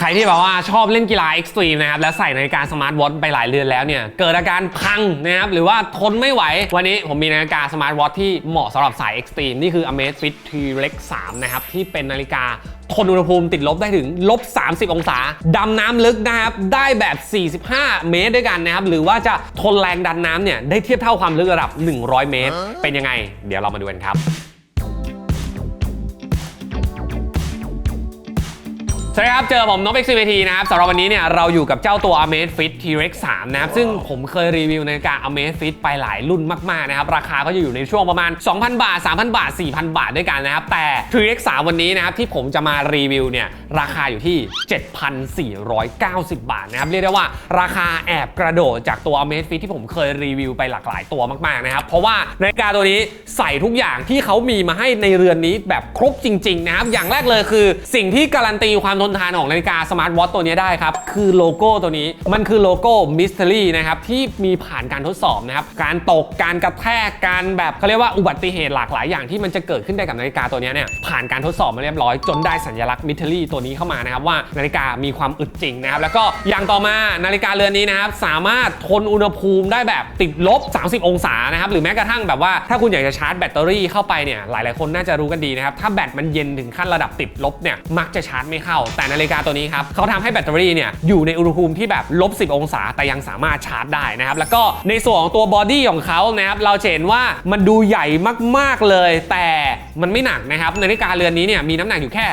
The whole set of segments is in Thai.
ใครที่แบบว่าชอบเล่นกีฬาเอ็กซ์ตรีมนะครับแล้วใส่นาฬิกาสมาร์ทวอทไปหลายเรือนแล้วเนี่ยเกิดอาการพังนะครับหรือว่าทนไม่ไหว วันนี้ผมมีนาฬิกาสมาร์ทวอทที่เหมาะสำหรับสายเอ็กซ์ตรีมนี่คือ Amazfit T-Rex 3นะครับที่เป็นนาฬิกาทนอุณหภูมิติดลบได้ถึงลบ 30 องศา ดำน้ำลึกนะครับ ได้แบบ 45 เมตรด้วยกันนะครับ หรือว่าจะทนแรงดันน้ำเนี่ย ได้เทียบเท่าความลึกระดับ 100 เมตร เป็นยังไง เดี๋ยวเรามาดูกันครับ วัสดีครับ เจอผมนก XCVT นะครับสำหรับวันนี้เนี่ยเราอยู่กับเจ้าตัว Amazfit T-Rex 3 นะครับ ซึ่งผมเคยรีวิวนาฬิกา Amazfit ไปหลายรุ่นมาก ๆ นะครับ ราคาก็จะอยู่ในช่วงประมาณ 2,000 บาท 3,000 บาท 4,000 บาทด้วยกันนะครับ แต่ T-Rex 3 วันนี้นะครับ ที่ผมจะมารีวิวเนี่ย ราคาอยู่ที่ 7,490 บาทนะครับ เรียกได้ว่าราคาแอบกระโดดจากตัว Amazfit ที่ผมเคยรีวิวไปหลากหลายตัวมากๆนะครับเพราะว่านาฬิกาตัวนี้ใส่ทุกอย่างที่เขามีมาให้ในเรือนนี้แบบครบจริงๆนะครับอย่างแรกเลยคือ สิ่งที่การันตีความทนทานของนาฬิกาสมาร์ทวอทตัวนี้ได้ครับ คือโลโก้ตัวนี้มันคือโลโก้ Mystery นะครับที่มีผ่านการทดสอบนะครับ การตกการกระแทกการแบบเขาเรียกว่าอุบัติเหตุหลากหลายอย่างที่มันจะเกิดขึ้นได้กับนาฬิกาตัวนี้เนี่ยผ่านการทดสอบมาเรียบร้อยจนได้สัญลักษณ์ Mystery ตัวนี้เข้ามานะครับว่านาฬิกามีความอึดจริงนะครับแล้วก็อย่างต่อมานาฬิกาเรือนนี้นะครับสามารถทนอุณหภูมิได้แบบติดลบ 30 องศานะครับหรือแม้กระทั่งแบบว่าถ้าคุณอยากจะชาร์จแบตเตอรี่เข้าไปเนี่ยหลาย ๆ คนน่าจะรู้กันดีนะครับถ้าแบตมันเย็นถึงขั้นระดับติดลบเนี่ยมักจะชาร์จไม่เข้าแต่นาฬิกาตัวนี้ครับเขาทำให้แบตเตอรี่เนี่ยอยู่ในอุณหภูมิที่แบบลบ 10 องศา แต่ยังสามารถชาร์จได้นะครับ แล้วก็ในส่วนของตัวบอดี้ของเขานะครับเราเห็นว่ามันดูใหญ่มากๆเลย แต่มันไม่หนักนะครับนาฬิกาเรือนนี้เนี่ยมีน้ำหนักอยู่แค่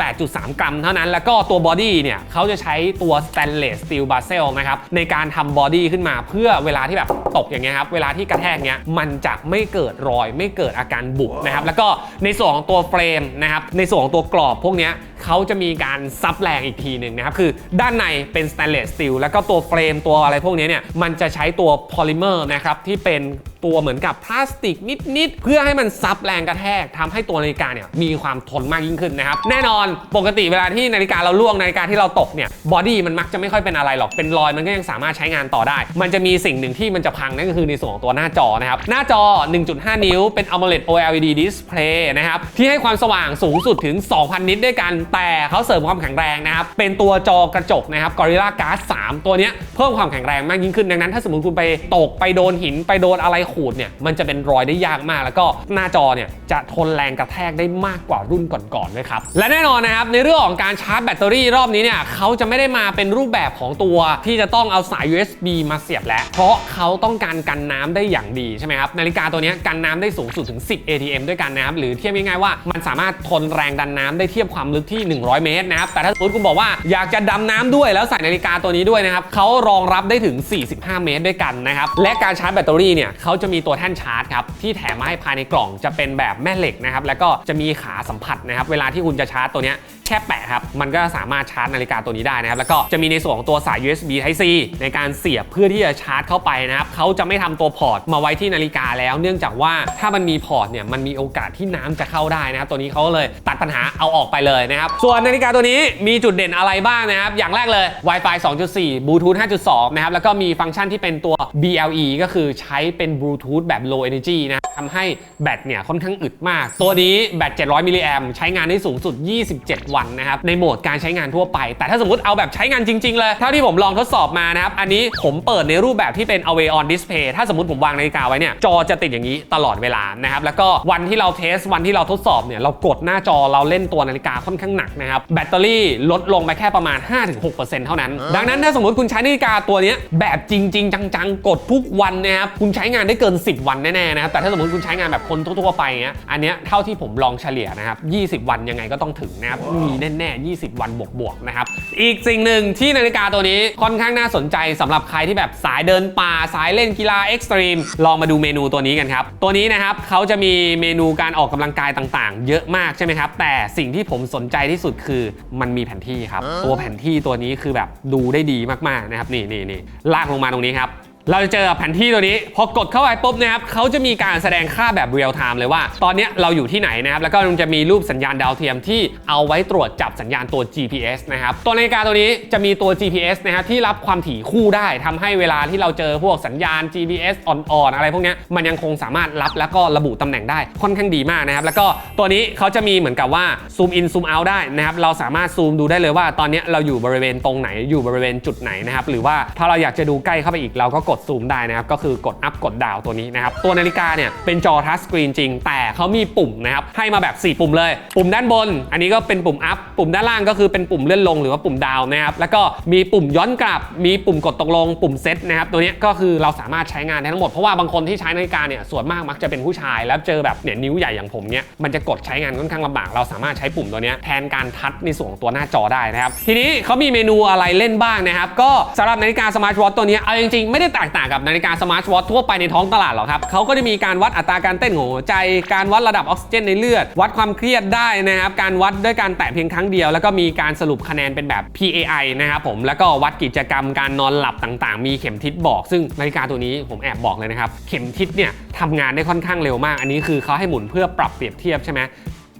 68.3 กรัมเท่านั้น แล้วก็ตัวบอดี้เนี่ยเขาจะใช้ตัว stainless steel bezel นะครับในการทำบอดี้ขึ้นมาเพื่อเวลาที่แบบตกอย่างเงี้ยครับเวลาที่กระแทกเนี้ยมันจะไม่เกิดรอย ไม่เกิดอาการบุบนะครับแล้วก็ในส่วนของตัวเฟรมนะครับในส่วนของตัวกรอบพวกเนี้ย เขาจะมีการซับแรงอีกทีหนึ่งนะครับ คือด้านในเป็นสแตนเลสสตีลแล้วก็ตัวเฟรมตัวอะไรพวกนี้เนี่ยมันจะใช้ตัวโพลิเมอร์นะครับที่เป็น ตัวเหมือนกับพลาสติกนิดๆ เพื่อให้มันซับแรงกระแทกทำให้ตัวนาฬิกาเนี่ยมีความทนมากยิ่งขึ้นนะครับ แน่นอนปกติเวลาที่นาฬิกาเราล่วงนาฬิกาที่เราตกเนี่ยบอดี้มันมักจะไม่ค่อยเป็นอะไรหรอกเป็นรอยมันก็ยังสามารถใช้งานต่อได้ มันจะมีสิ่งหนึ่งที่มันจะพังนั่นก็คือในส่วนของตัวหน้าจอนะครับ หน้าจอ 1.5 นิ้วเป็น AMOLED OLED display นะครับที่ให้ความสว่างสูงสุดถึง 2,000 นิตด้วยกันแต่เขาเสริมความแข็งแรงนะครับเป็นตัวจอกระจกนะครับ Gorilla Glass 3 ตัวเนี้ยเพิ่มความแข็งแรงมากยิ่งขึ้นดังนั้น ถ้าสมมติคุณไปตกไปโดนหินไปโดนอะไรขูดเนี่ยมันจะเป็นรอยได้ยากมาก แล้วก็หน้าจอเนี่ยจะทนแรงกระแทกได้มากกว่ารุ่นก่อนๆด้วยครับและแน่นอนนะครับในเรื่องของการชาร์จแบตเตอรี่รอบนี้เนี่ยเขาจะไม่ได้มาเป็นรูปแบบของตัวที่จะต้องเอาสาย USB มาเสียบแล้ว เพราะเขาต้องการกันน้ำได้อย่างดีใช่ไหมครับนาฬิกาตัวนี้กันน้ำได้สูงสุดถึง 10 ATM ด้วยกันนะครับหรือเทียบง่ายๆว่ามันสามารถทนแรงดันน้ำได้เทียบความลึกที่ 100 เมตรนะครับแต่ถ้าสมมติคุณบอกว่าอยากจะดำน้ำด้วยแล้วใส่นาฬิกาตัวนี้ด้วยนะครับเขารองรับได้ถึง 45 เมตรด้วยกันนะครับและการชาร์จแบตเตอรี่เนี่ยเขาจะมีตัวแท่นชาร์จครับที่แถมมาให้ภายในกล่องจะเป็นแบบแม่เหล็กนะครับแล้วก็จะมีขาสัมผัสนะครับเวลาที่คุณจะชาร์จตัวเนี้ย ค่แปะครับ มันก็สามารถชาร์จนาฬิกาตัวนี้ได้นะครับ แล้วก็จะมีในส่วนของตัวสาย USB Type C ในการเสียบเพื่อที่จะชาร์จเข้าไปนะครับเขาจะไม่ทำตัวพอร์ตมาไว้ที่นาฬิกาแล้ว เนื่องจากว่าถ้ามันมีพอร์ตเนี่ยมันมีโอกาสที่น้ำจะเข้าได้นะครับตัวนี้เขาก็เลยตัดปัญหาเอาออกไปเลยนะครับส่วนนาฬิกาตัวนี้มีจุดเด่นอะไรบ้างนะครับอย่างแรกเลย Wi-Fi 2.4 Bluetooth 5.2 นะครับแล้วก็มีฟังก์ชันที่เป็นตัว BLE ก็คือใช้เป็น Bluetooth แบบ low energy นะทำให้แบตเนี่ยค่อนข้างอึดมาก ตัวนี้แบต 700 มิลลิแอมใช้งานได้สูงสุด 27 วันนะครับในโหมดการใช้งานทั่วไป แต่ถ้าสมมติเอาแบบใช้งานจริง ๆ เลยเท่าที่ผมลองทดสอบมานะครับอันนี้ผมเปิดในรูปแบบที่เป็น away on display ถ้าสมมติผมวางนาฬิกาไว้เนี่ยจอจะติดอย่างนี้ตลอดเวลานะครับแล้วก็วันที่เราเทสวันที่เราทดสอบเนี่ยเรากดหน้าจอเราเล่นตัวนาฬิกาค่อนข้างหนักนะครับแบตเตอรี่ลดลงไปแค่ประมาณ 5-6%เท่านั้น ดังนั้นถ้าสมมติคุณใช้นาฬิกาตัวเนี้ยแบบจริง ๆ จังๆ กดทุกวันนะครับคุณใช้งานได้เกิน 10 วันแน่ๆนะครับแต่ถ้าสมมติคุณใช้งานแบบคนทั่วๆไปเงี้ยอันเนี้ยเท่าที่ผมลองเฉลี่ยนะครับ20 วันยังไงก็ต้องถึงนะครับมีแน่ๆ 20 วันบวกๆนะครับ อีกสิ่งหนึ่งที่นาฬิกาตัวนี้ค่อนข้างน่าสนใจสำหรับใครที่แบบสายเดินป่าสายเล่นกีฬาเอ็กซ์ตรีมลองมาดูเมนูตัวนี้กันครับ ตัวนี้นะครับเขาจะมีเมนูการออกกำลังกายต่างๆ เยอะมากใช่ไหมครับ แต่สิ่งที่ผมสนใจที่สุดคือมันมีแผนที่ครับ ตัวแผนที่ตัวนี้คือแบบดูได้ดีมากๆนะครับนี่นี่นี่ลากลงมาตรงนี้ครับ เราจะเจอแผนที่ตัวนี้ พอกดเข้าไปปุ๊บนะครับเขาจะมีการแสดงค่าแบบเรียลไทม์เลยว่า ตอนนี้เราอยู่ที่ไหนนะครับ แล้วก็มันจะมีรูปสัญญาณดาวเทียมที่เอาไว้ตรวจจับสัญญาณตัว GPS นะครับ ตัวนาฬิกาตัวนี้จะมีตัว GPS นะครับที่รับความถี่คู่ได้ทำให้เวลาที่เราเจอพวกสัญญาณ GPS อ่อนๆอะไรพวกนี้มันยังคงสามารถรับแล้วก็ระบุตำแหน่งได้ค่อนข้างดีมากนะครับ แล้วก็ตัวนี้เขาจะมีเหมือนกับว่าซูมอินซูมเอาได้นะครับ เราสามารถซูมดูได้เลยว่า ตอนนี้เราอยู่บริเวณตรงไหนอยู่บริเวณจุดไหนนะครับ หรือว่าถ้าเราอยากจะดูใกล้เข้าไปอีกเราก็กดกดซูมได้นะครับก็คือกดอัพกดดาวตัวนี้นะครับตัวนาฬิกาเนี่ยเป็นจอทัชสกรีนจริงแต่ เขามีปุ่มนะครับให้มาแบบ 4 ปุ่มเลย ปุ่มด้านบน อันนี้ก็เป็นปุ่มอัพปุ่มด้านล่างก็คือเป็นปุ่มเลื่อนลงหรือว่าปุ่มดาวนะครับแล้วก็มีปุ่มย้อนกลับ มีปุ่มกดตกลง ปุ่มเซตนะครับตัวนี้ก็คือเราสามารถใช้งานได้ทั้งหมดเพราะว่าบางคนที่ใช้นาฬิกาเนี่ยส่วนมากมักจะเป็นผู้ชาย แล้วเจอแบบเนี่ยนิ้วใหญ่อย่างผมเนี่ยมันจะกดใช้งานค่อนข้างลำบากเราสามารถใช้ปุ่มตัวนี้แทนการทัชในส่วนของตัวหน้าจอได้นะครับทีนี้เขามีเมนูอะไรเล่นบ้างนะครับก็สำหรับนาฬิกาสมาร์ทวอทตัวนี้เอาจริงๆไม่ได้แตกต่างกับนาฬิกาสมาร์ทวอททั่วไปในท้องตลาดหรอกครับเขาก็จะมีการวัดอัตราการเต้นของหัวใจการวัดระดับออกซิเจนในเลือด วัดความเครียดได้นะครับ การวัดด้วยการแตะเพียงครั้งเดียว แล้วก็มีการสรุปคะแนนเป็นแบบ PAI นะครับผม แล้วก็วัดกิจกรรมการนอนหลับต่างๆ มีเข็มทิศบอก ซึ่งนาฬิกาตัวนี้ผมแอบบอกเลยนะครับ เข็มทิศเนี่ยทำงานได้ค่อนข้างเร็วมาก อันนี้คือเขาให้หมุนเพื่อปรับเปรียบเทียบใช่ไหม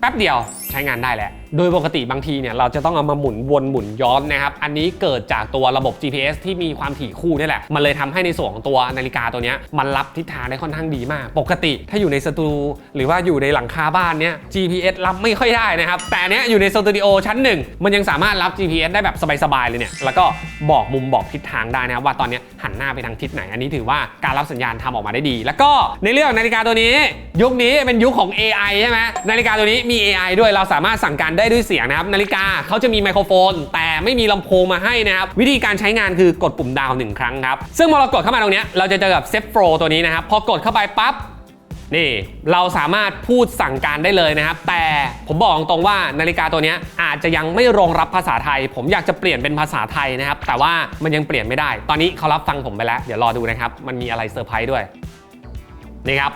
แป๊บเดียว ใช้งานได้แหละโดยปกติบางทีเนี่ยเราจะต้องเอามาหมุนวนหมุนย้อนนะครับ อันนี้เกิดจากตัวระบบ GPS ที่มีความถี่คู่นี่แหละ มันเลยทำให้ในส่วนของตัวนาฬิกาตัวนี้มันรับทิศทางได้ค่อนข้างดีมาก ปกติถ้าอยู่ในสตูหรือว่าอยู่ในหลังคาบ้านเนี่ย GPS รับไม่ค่อยได้นะครับ แต่เนี้ยอยู่ในสตูดิโอชั้นหนึ่งมันยังสามารถรับ GPS ได้แบบสบายๆเลยเนี่ย แล้วก็บอกมุมบอกทิศทางได้นะครับว่าตอนนี้หันหน้าไปทางทิศไหน อันนี้ถือว่าการรับสัญญาณทำออกมาได้ดี แล้วก็ในเรื่องนาฬิกาตัวนี้ ยุคนี้เป็นยุคของ AI ใช่ไหมนาฬิกาตัวนี้มี AI ด้วยเราราสามารถสั่งการได้ด้วยเสียงนะครับนาฬิกาเขาจะมีไมโครโฟน แต่ไม่มีลำโพงมาให้นะครับวิธีการใช้งานคือกดปุ่มดาวหนึ่งครั้งครับซึ่งพอเรากดเข้ามาตรงนี้เราจะเจอกับเซฟโ r ตัวนี้นะครับพอกดเข้าไปปั๊บนี่เราสามารถพูดสั่งการได้เลยนะครับ แต่ผมบอกตรงว่านาฬิกาตัวนี้อาจจะยังไม่รองรับภาษาไทย ผมอยากจะเปลี่ยนเป็นภาษาไทยนะครับ แต่ว่ามันยังเปลี่ยนไม่ได้ ตอนนี้เขารับฟังผมไปแล้ว เดี๋ยวรอดูนะครับ มันมีอะไรเซอร์ไพรส์ด้วยนี่ครับ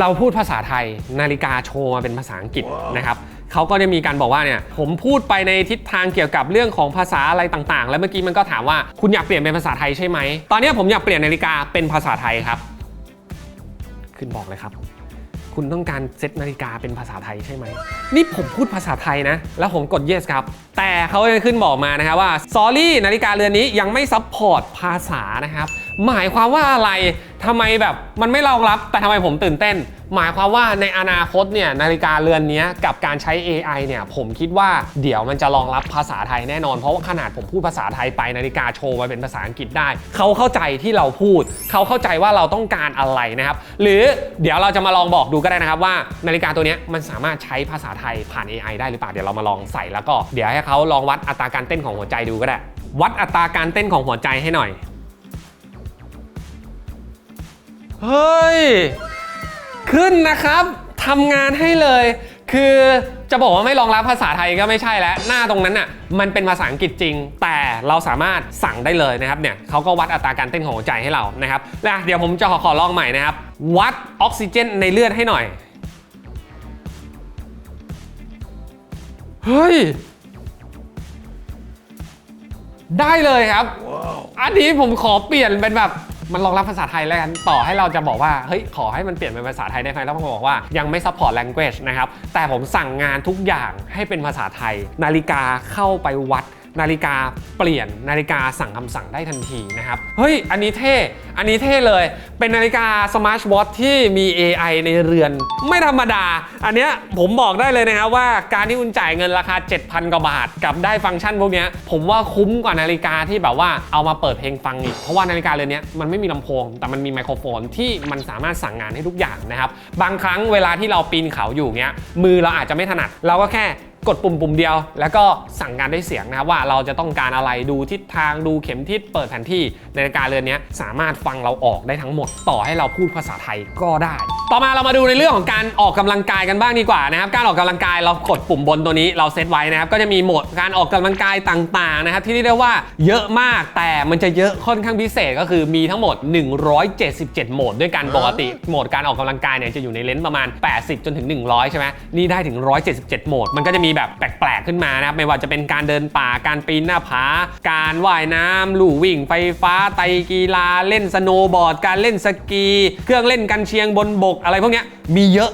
เราพูดภาษาไทย นาฬิกาโชว์มาเป็นภาษาอังกฤษนะครับ เขาก็ได้มีการบอกว่าเนี่ยผมพูดไปในทิศทางเกี่ยวกับเรื่องของภาษาอะไรต่างๆ แล้วเมื่อกี้มันก็ถามว่าคุณอยากเปลี่ยนเป็นภาษาไทยใช่ไหม ตอนนี้ผมอยากเปลี่ยนนาฬิกาเป็นภาษาไทยครับ ขึ้นบอกเลยครับ คุณต้องการเซตนาฬิกาเป็นภาษาไทยใช่ไหม นี่ผมพูดภาษาไทยนะ แล้วผมกด yes ครับ แต่เขาจะขึ้นบอกมานะครับว่า sorry นาฬิกาเรือนนี้ยังไม่ซัพพอร์ตภาษานะครับ หมายความว่าอะไรทำไมแบบมันไม่รองรับแต่ทำไมผมตื่นเต้น หมายความว่าในอนาคตเนี่ยนาฬิกาเรือนนี้กับการใช้ AI เนี่ยผมคิดว่าเดี๋ยวมันจะรองรับภาษาไทยแน่นอน เพราะว่าขนาดผมพูดภาษาไทยไปนาฬิกาโชว์มาเป็นภาษาอังกฤษได้ เขาเข้าใจที่เราพูด เขาเข้าใจว่าเราต้องการอะไรนะครับ หรือเดี๋ยวเราจะมาลองบอกดูก็ได้นะครับว่านาฬิกาตัวนี้มันสามารถใช้ภาษาไทยผ่าน AI ได้หรือเปล่าเดี๋ยวเรามาลองใส่แล้วก็เดี๋ยวให้เขาลองวัดอัตราการเต้นของหัวใจดูก็ได้ วัดอัตราการเต้นของหัวใจให้หน่อย เฮ้ย ขึ้นนะครับทำงานให้เลย คือจะบอกว่าไม่รองรับภาษาไทยก็ไม่ใช่แล้ว หน้าตรงนั้นน่ะมันเป็นภาษาอังกฤษจริง แต่เราสามารถสั่งได้เลยนะครับเนี่ยเขาก็วัดอัตราการเต้นของหัวใจให้เรานะครับแล้วเดี๋ยวผมจะขอขอลองใหม่นะครับ วัดออกซิเจนในเลือดให้หน่อยเฮ้ย ได้เลยครับ อันนี้ผมขอเปลี่ยนเป็นแบบ มันรองรับภาษาไทยแล้วกันต่อให้เราจะบอกว่าเฮ้ยขอให้มันเปลี่ยนเป็นภาษาไทยได้ไหมแล้วผมบอกว่ายังไม่ support language นะครับแต่ผมสั่งงานทุกอย่างให้เป็นภาษาไทย นาฬิกาเข้าไปวัด นาฬิกาเปลี่ยนนาฬิกาสั่งคำสั่งได้ทันทีนะครับ เฮ้ย อันนี้เท่ อันนี้เท่เลย เป็นนาฬิกาสมาร์ทวอทที่มี AI ในเรือน ไม่ธรรมดา อันเนี้ยผมบอกได้เลยนะครับว่าการที่คุณจ่ายเงินราคา 7,000 กว่าบาท กับได้ฟังก์ชันพวกเนี้ยผมว่าคุ้มกว่านาฬิกาที่แบบว่าเอามาเปิดเพลงฟังอีก เพราะว่านาฬิกาเรือนเนี้ยมันไม่มีลำโพง แต่มันมีไมโครโฟนที่มันสามารถสั่งงานให้ทุกอย่างนะครับ บางครั้งเวลาที่เราปีนเขาอยู่เงี้ยมือเราอาจจะไม่ถนัดเราก็แค่ กดปุ่มปุ่มเดียว แล้วก็สั่งงานด้วยเสียงนะครับว่าเราจะต้องการอะไรดูทิศทางดูเข็มทิศเปิดแผนที่นาฬิกาเรือนนี้สามารถฟังเราออกได้ทั้งหมด ต่อให้เราพูดภาษาไทยก็ได้ ต่อมาเรามาดูในเรื่องของการออกกำลังกายกันบ้างดีกว่านะครับการออกกำลังกายเรากดปุ่มบนตัวนี้เราเซตไว้นะครับก็จะมีโหมดการออกกำลังกายต่างๆนะครับที่เรียกได้ว่าเยอะมากแต่มันจะเยอะค่อนข้างพิเศษก็คือมีทั้งหมด 177 โหมดด้วยกันปกติโหมดการออกกำลังกายเนี่ยจะอยู่ในเลนส์ประมาณ 80 จนถึง 100 ใช่ไหมนี่ได้ถึง 177 โหมดมันก็จะมีแบบแปลกๆขึ้นมานะครับไม่ว่าจะเป็นการเดินป่าการปีนหน้าผา การว่ายน้ำลู่วิ่ง ไฟฟ้าไตรกีฬาเล่นสโนว์บอร์ด การเล่นสกี เครื่องเล่นกันเชียงบนบก อะไรพวกนี้มีเยอะ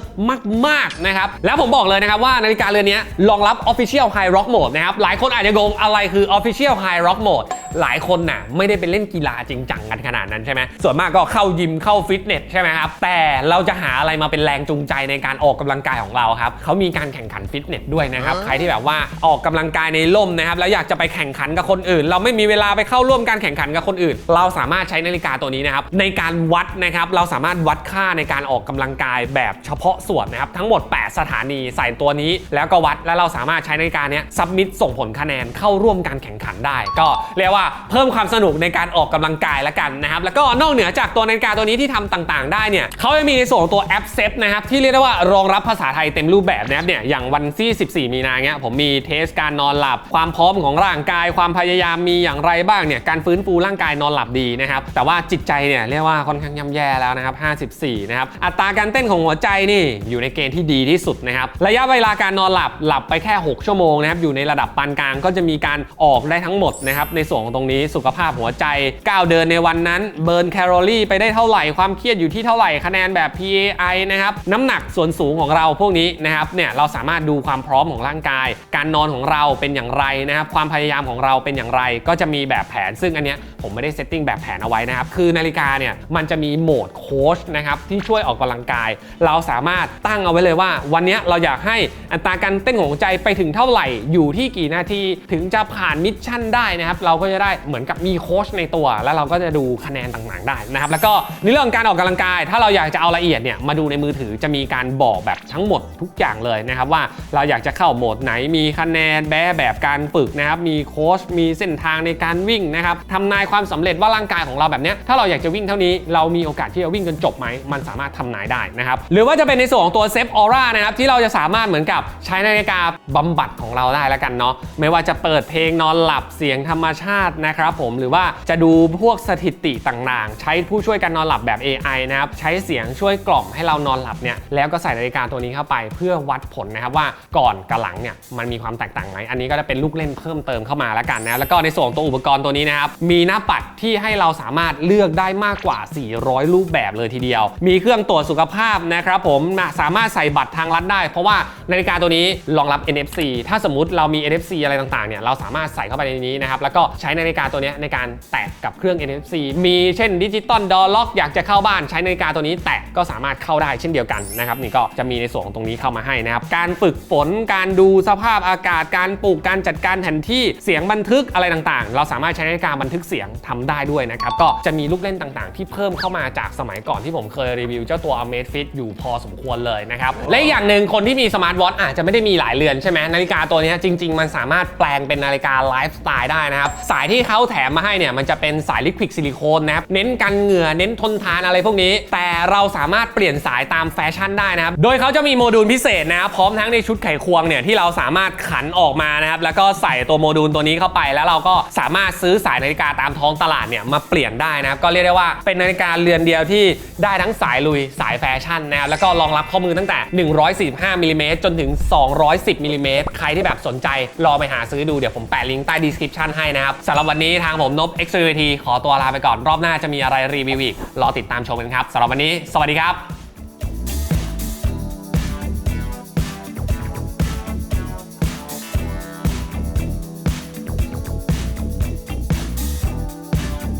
มากๆนะครับแล้วผมบอกเลยนะครับว่านาฬิกาเรือนนี้รองรับ Official High Rock Mode นะครับหลายคนอาจจะงงอะไรคือ Official High Rock Mode หลายคนน่ะไม่ได้ไปเล่นกีฬาจริงจังกันขนาดนั้นใช่ไหมส่วนมากก็เข้ายิมเข้าฟิตเนสใช่ไหมครับแต่เราจะหาอะไรมาเป็นแรงจูงใจในการออกกำลังกายของเราครับเขามีการแข่งขันฟิตเนสด้วยนะครับใครที่แบบว่าออกกำลังกายในร่มนะครับแล้วอยากจะไปแข่งขันกับคนอื่น เราไม่มีเวลาไปเข้าร่วมการแข่งขันกับคนอื่น เราสามารถใช้นาฬิกาตัวนี้นะครับในการวัดนะครับเราสามารถวัดค่าในการออกกำลังกายแบบเฉพาะส่วนนะครับทั้งหมด 8 สถานีใส่ตัวนี้ แล้วก็วัดแล้วเราสามารถใช้นาฬิกาเนี้ยซับมิดส่งผลคะแนนเข้าร่วมการแข่งขันได้ ก็เรียกว่าเพิ่มความสนุกในการออกกำลังกายละกันนะครับแล้วก็นอกเหนือจากตัวนาฬิกาตัวนี้ที่ทำต่างๆ ได้เนี่ยเขาจะมีในส่วนของตัวแอปเซฟนะครับที่เรียกได้ว่ารองรับภาษาไทยเต็มรูปแบบนะครับเนี่ยอย่างวันที่14 มีนาเนี้ยผมมีเทสการนอนหลับ ความพร้อมของร่างกาย ความพยายามมีอย่างไรบ้างเนี่ยการฟื้นฟูร่างกายนอนหลับดีนะครับแต่ว่าจิตใจเนี่ยเรียกว่าค่อนข้างย่ำแย่แล้วนะครับ 54 นะครับอัตราการเต้นของหัวใจนี่อยู่ในเกณฑ์ที่ดีที่สุดนะครับระยะเวลาการนอนหลับหลับไปแค่ 6 ชั่วโมงนะครับอยู่ในระดับปานกลางก็จะมีการออกได้ทั้งหมดนะครับในส่วนงตรงนี้สุขภาพหัวใจก้าวเดินในวันนั้นเบิร์นแคลอรี่ไปได้เท่าไหร่ความเครียดอยู่ที่เท่าไหร่คะแนนแบบ PAI นะครับน้ำหนักส่วนสูงของเราพวกนี้นะครับเนี่ยเราสามารถดูความพร้อมของร่างกาย การนอนของเราเป็นอย่างไรนะครับความพยายามของเราเป็นอย่างไร ก็จะมีแบบแผน ซึ่งอันเนี้ยผมไม่ได้เซตติ้งแบบแผนเอาไว้นะครับคือนาฬิกาเนี่ยมันจะมีโหมดโค้ชนะครับที่ช่วยออกกำลังกาย เราสามารถตั้งเอาไว้เลยว่า วันนี้เราอยากให้อัตราการเต้นของหัวใจไปถึงเท่าไหร่อยู่ที่กี่นาทีถึงจะผ่านมิชชั่นได้นะครับเราก็จะได้เหมือนกับมีโค้ชในตัว แล้วเราก็จะดูคะแนนต่างๆได้นะครับแล้วก็ในเรื่องของการออกกำลังกาย ถ้าเราอยากจะเอาละเอียดเนี่ยมาดูในมือถือจะมีการบอกแบบทั้งหมดทุกอย่างเลยนะครับว่าเราอยากจะเข้าโหมดไหนมีคะแนนแบบแบบการฝึกนะครับมีโค้ชมีเส้นทางในการวิ่งนะครับทำนายความสำเร็จว่าร่างกายของเราแบบเนี้ยถ้าเราอยากจะวิ่งเท่านี้เรามีโอกาสที่จะวิ่งจนจบไหมมันสามารถทำนายได้นะครับหรือว่าจะเป็นในส่วนของตัวเซฟออร่านะครับที่เราจะสามารถเหมือนกับใช้นาฬิกาบำบัดของเราได้แล้วกันเนาะไม่ว่าจะเปิดเพลงนอนหลับเสียงธรรมชาตินะครับผมหรือว่าจะดูพวกสถิติต่างๆ ใช้ผู้ช่วยการนอนหลับแบบ AI นะครับใช้เสียงช่วยกล่อมให้เรานอนหลับเนี่ยแล้วก็ใส่นาฬิกาตัวนี้เข้าไป เพื่อวัดผลนะครับว่าก่อนกับหลังเนี่ยมันมีความแตกต่างไหมอันนี้ก็จะเป็นลูกเล่นเพิ่มเติมเข้ามาแล้วกันนะแล้วก็ในส่วนของตัวอุปกรณ์ตัวนี้นะครับมีหน้าปัดที่ให้เราสามารถเลือกได้มากกว่า 400 รูปแบบเลยทีเดียว มีเครื่องตรวจสุขภาพนะครับผมสามารถใส่บัตรทางลัดได้ เพราะว่านาฬิกาตัวนี้รองรับ NFC ถ้าสมมติเรามี NFC อะไรต่างๆเนี่ยเราสามารถใส่เข้าไปในนี้นะครับแล้วก็ใช้นาฬิกาตัวนี้ในการแตะกับเครื่อง NFC มีเช่นดิจิตอลดอล็อกอยากจะเข้าบ้านใช้นาฬิกาตัวนี้แตะก็สามารถเข้าได้เช่นเดียวกันนะครับนี่ก็จะมีในส่วนของตรงนี้เข้ามาให้นะครับการฝึกฝนการดูสภาพอากาศการปลูกการจัดการแผนที่เสียงบันทึกอะไรต่างๆ เราสามารถใช้นาฬิกาบันทึกเสียงทำได้ด้วยนะครับก็จะมีลูกเล่นต่างๆ ที่เพิ่มเข้ามาจากสมัยก่อนที่ผมเคยรีวิวเจ้าตัว Amazfit อยู่พอสมควรเลยนะครับและอีกอย่างหนึ่งคนที่มีสมาร์ทวอทอาจจะไม่ได้มีหลายเรือนใช่ไหมนาฬิกาตัวนี้จริง ๆ มันสามารถแปลงเป็นนาฬิกาไลฟ์สไตล์ได้นะครับสายที่เขาแถมมาให้เนี่ยมันจะเป็นสายลิควิดซิลิโคนนะครับเน้นกันเหงื่อเน้นทนทานอะไรพวกนี้ แต่เราสามารถเปลี่ยนสายตามแฟชั่นได้นะครับโดยเขาจะมีโมดูลพิเศษนะพร้อมทั้งในชุดไขควงเนี่ยที่เราสามารถขันออกมานะครับแล้วก็ใส่ตัวโมดูลตัวนี้เข้าไป แล้วเราก็สามารถซื้อสายนาฬิกาตามท้องตลาดเนี่ยมาเปลี่ยนได้นะครับก็เรียกได้ว่าเป็นนาฬิกาเรือนเดียวที่ได้ทั้งสายลุยสายแฟชั่นนะครับแล้วก็รองรับข้อมือตั้งแต่ 145มิลลิเมตรจนถึง 210มิลลิเมตรใครที่แบบสนใจลองไปหาซื้อดูเดี๋ยวผมแปะลิงก์ใต้ description ให้นะครับสำหรับวันนี้ทางผมนบ x v t ขอตัวลาไปก่อนรอบหน้าจะมีอะไรรีวิวอีกรอติดตามชมกันครับสำหรับวันนี้ สวัสดีครับ